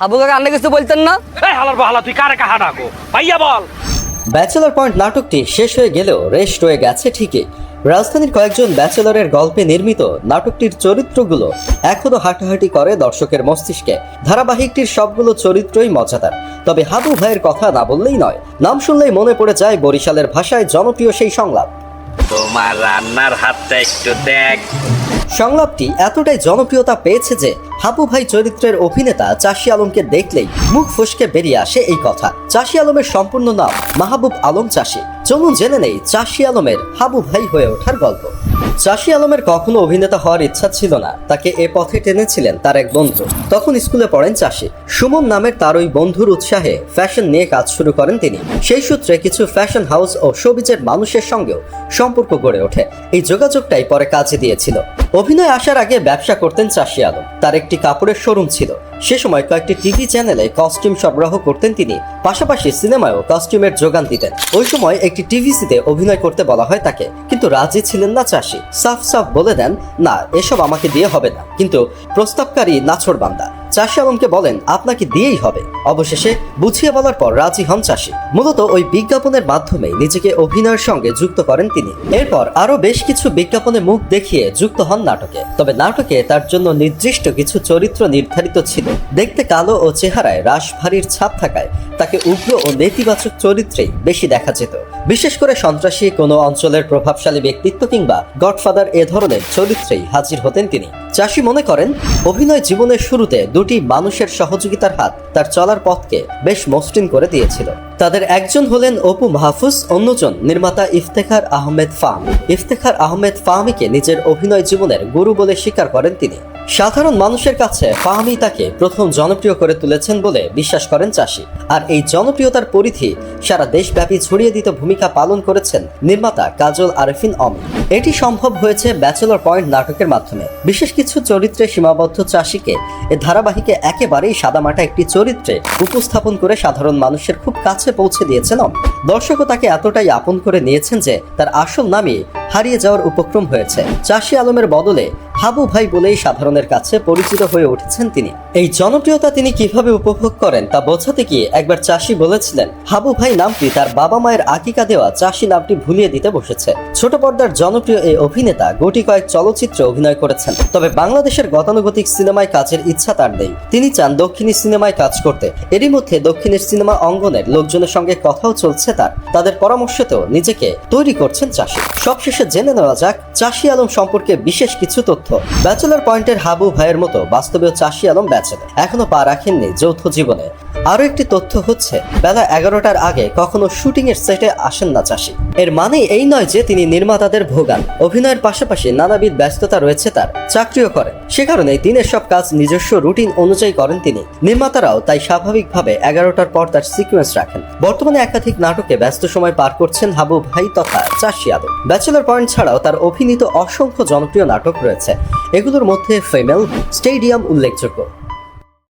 হাবু কাকা আন্না কিছু বলতেন না? এই হালার বাহালা তুই কারে কাহা ডাকো ভাইয়া বল। ব্যাচেলর পয়েন্ট নাটকটি শেষ হয়ে গেলেও রেস্ট গেছে ঠিকই। রাজধানীর কয়েকজন ব্যাচেলরের গল্পে নির্মিত নাটকটির চরিত্রগুলো এখনও হাঁটাহাঁটি করে দর্শকের মস্তিষ্কে। ধারাবাহিকটির সবগুলো চরিত্রই মজাদার। তবে হাবু ভাইয়ের কথা না বললেই নয় নাম শুনলেই মনে পড়ে যায় বরিশালের ভাষায় জনপ্রিয় সেই সংলাপ। তোমার রান্নার হাতটা একটু দেখ। সংলাপটি এতটাই জনপ্রিয়তা পেয়েছে যে হাবু ভাই চরিত্রের অভিনেতা চাষি আলমকে দেখলেই মুখ ফসকে বেরিয়ে আসে এই কথা। চাষি আলমের সম্পূর্ণ নাম মাহবুব আলম চাষি। চলুন জেনে নেই চাষি আলমের হাবু ভাই হয়ে ওঠার গল্প। চাষি আলমের কখনো অভিনেতা হওয়ার ইচ্ছা ছিল না। তাকে এ পথে টেনেছিলেন তার এক বন্ধু। তখন স্কুলে পড়েন চাষি। সুমন নামের তার ওই বন্ধুর উৎসাহে ফ্যাশন নিয়ে কাজ শুরু করেন তিনি। সেই সূত্রে কিছু ফ্যাশন হাউস ও শোবিজের মানুষের সঙ্গেও সম্পর্ক গড়ে ওঠে। এই যোগাযোগটাই পরে কাজে দিয়েছিল। অভিনয় আসার আগে ব্যবসা করতেন চাষি আলম। তার একটি কাপড়ের শোরুম ছিল। সে সময় কয়েকটি টিভি চ্যানেলে কস্টিউম সরবরাহ করতেন তিনি। পাশাপাশি সিনেমায়ও কস্টিউমের যোগান দিতেন। ওই সময় একটি টিভিসিতে অভিনয় করতে বলা হয় তাকে। কিন্তু রাজি ছিলেন না চাষি। সাফ সাফ বলে দেন, না, এসব আমাকে দিয়ে হবে না। কিন্তু প্রস্তাবকারী নাছর বান্দা চাষি আলমকে বলেন, আপনাকে দিয়েই হবে। অবশেষে বুঝিয়ে বলার পর রাজি হন চাষি। মূলত ওই বিজ্ঞাপনের মাধ্যমে নিজেকে অভিনয়ের সঙ্গে যুক্ত করেন তিনি। এরপর আরও বেশ কিছু বিজ্ঞাপনে মুখ দেখিয়ে যুক্ত হন নাটকে। তবে নাটকে তার জন্য নির্দিষ্ট কিছু চরিত্র নির্ধারিত ছিল। দেখতে কালো ও চেহারায় রাস ভারীর ছাপ থাকায় তাকে উগ্র ও নেতিবাচক চরিত্রেই বেশি দেখা যেত। বিশেষ করে সন্ত্রাসী কোনো অঞ্চলের প্রভাবশালী ব্যক্তিত্ব কিংবা গডফাদার এ ধরনের চরিত্রেই হাজির হতেন তিনি। চাষি মনে করেন, অভিনয় জীবনের শুরুতে দুটি মানুষের সহযোগিতার হাত তার চলার পথকে বেশ মসৃণ করে দিয়েছিল। তাদের একজন হলেন অপু মাহফুজ, অন্যজন নির্মাতা ইফতেখার আহমেদ ফাহমি। ইফতেখার আহমেদ ফাহমিকে নিজের অভিনয় জীবনের গুরু বলে স্বীকার করেন তিনি। সাধারণ মানুষের কাছে ফাহমি তাকে প্রথম জনপ্রিয় করে তুলেছেন বলে বিশ্বাস করেন চাষি। আর এই জনপ্রিয়তার পরিধি সারা দেশব্যাপী ছড়িয়ে দিতে ভূমিকা পালন করেছেন নির্মাতা কাজল আরেফিন অমি। এটি সম্ভব হয়েছে ব্যাচেলর পয়েন্ট নাটকের মাধ্যমে। বিশেষ কিছু চরিত্রে সীমাবদ্ধ চাষিকে এ ধারাবাহিকে একেবারেই সাদামাটা একটি চরিত্রে উপস্থাপন করে সাধারণ মানুষের খুব কাছে পৌঁছে দিয়েছেন। দর্শক দর্শকও তাকে এতটাই আপন করে নিয়েছেন যে তার আসল নামই হারিয়ে যাওয়ার উপক্রম হয়েছে। চাষি আলমের বদলে হাবু ভাই বলেই সাধারণের কাছে পরিচিত হয়ে উঠেছেন তিনি। এই জনপ্রিয়তা তিনি কীভাবে উপভোগ করেন তা বোঝাতে গিয়ে একবার চাষি বলেছিলেন, হাবু ভাই নামটি তার বাবা মায়ের আকিকা দেওয়া চাষি নামটি ভুলিয়ে দিতে বসেছে। ছোট পর্দার জনপ্রিয় এই অভিনেতা গোটি কয়েক চলচ্চিত্রে অভিনয় করেছেন। তবে বাংলাদেশের গতানুগতিক সিনেমায় কাজের ইচ্ছা তার নেই। তিনি চান দক্ষিণী সিনেমায় কাজ করতে। এরই মধ্যে দক্ষিণের সিনেমা অঙ্গনের লোকজনের সঙ্গে কথাও চলছে তার। তাদের পরামর্শতেও নিজেকে তৈরি করছেন চাষি। সবশেষে জেনে নেওয়া যাক, চাষি আলম সম্পর্কে বিশেষ কিছু তথ্য। ব্যাচেলার পয়েন্টের হাবু ভাইয়ের মতো বাস্তবেও চাষি আলম ব্যাচেলার। এখনও পা রাখেননি যৌথ জীবনে। আরও একটি তথ্য হচ্ছে, বেলা এগারোটার আগে কখনো শুটিং এর সেটে আসেন না চাষি। এর মানে এই নয় যে তিনি নির্মাতাদের ভোগান। অভিনয়ের পাশাপাশি নানাবিধ ব্যস্ততা রয়েছে তার। চাকরিও করেন। সে কারণে দিনের সব কাজ নিজস্ব রুটিন অনুযায়ী করেন তিনি। নির্মাতারাও তাই স্বাভাবিকভাবে এগারোটার পর তার সিকুয়েন্স রাখেন। বর্তমানে একাধিক নাটকে ব্যস্ত সময় পার করছেন হাবু ভাই তথা চাষি আলম ব্যাচেলর পয়েন্ট ছাড়াও তার অভিনীত অসংখ্য জনপ্রিয় নাটক রয়েছে। এগুলোর মধ্যে ফেমেল, স্টেডিয়াম উল্লেখযোগ্য।